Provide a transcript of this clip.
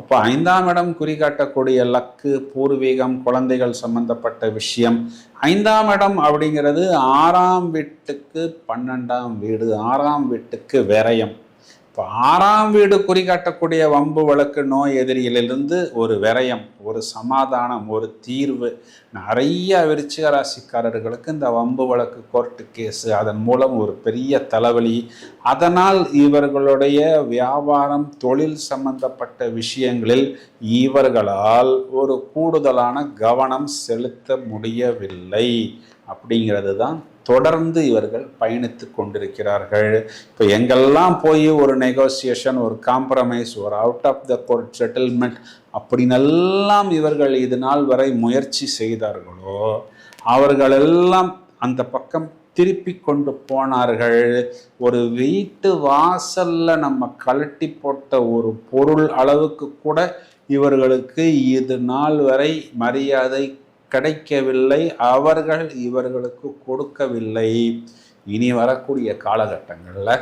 அப்போ ஐந்தாம் இடம் குறிகாட்டக்கூடிய லக்கு பூர்வீகம் குழந்தைகள் சம்பந்தப்பட்ட விஷயம். ஐந்தாம் இடம் அப்படிங்கிறது ஆறாம் வீட்டுக்கு பன்னெண்டாம் வீடு ஆறாம் வீட்டுக்கு விரயம். இப்போ ஆறாம் வீடு குறிகாட்டக்கூடிய வம்பு வழக்கு நோய் எதிரியிலிருந்து ஒரு விரயம் ஒரு சமாதானம் ஒரு தீர்வு. நிறைய விருச்சிக ராசிக்காரர்களுக்கு இந்த வம்பு வழக்கு கோர்ட்டு கேஸு அதன் மூலம் ஒரு பெரிய தலைவலி. அதனால் இவர்களுடைய வியாபாரம் தொழில் சம்பந்தப்பட்ட விஷயங்களில் இவர்களால் ஒரு கூடுதலான கவனம் செலுத்த முடியவில்லை. அப்படிங்கிறது தான் தொடர்ந்து இவர்கள் பயணித்து கொண்டிருக்கிறார்கள். இப்போ எங்கெல்லாம் போய் ஒரு நெகோசியேஷன் ஒரு காம்ப்ரமைஸ் ஒரு out of the court settlement அப்படின்னெல்லாம் இவர்கள் இது நாள் வரை முயற்சி செய்தார்களோ அவர்களெல்லாம் அந்த பக்கம் திருப்பி கொண்டு போனார்கள். ஒரு வீட்டு வாசல்ல நம்ம கழட்டி போட்ட ஒரு பொருள் அளவுக்கு கூட இவர்களுக்கு இது நாள் வரை மரியாதை கிடைக்கவில்லை அவர்கள் இவர்களுக்கு கொடுக்கவில்லை. இனி வரக்கூடிய காலகட்டங்களில்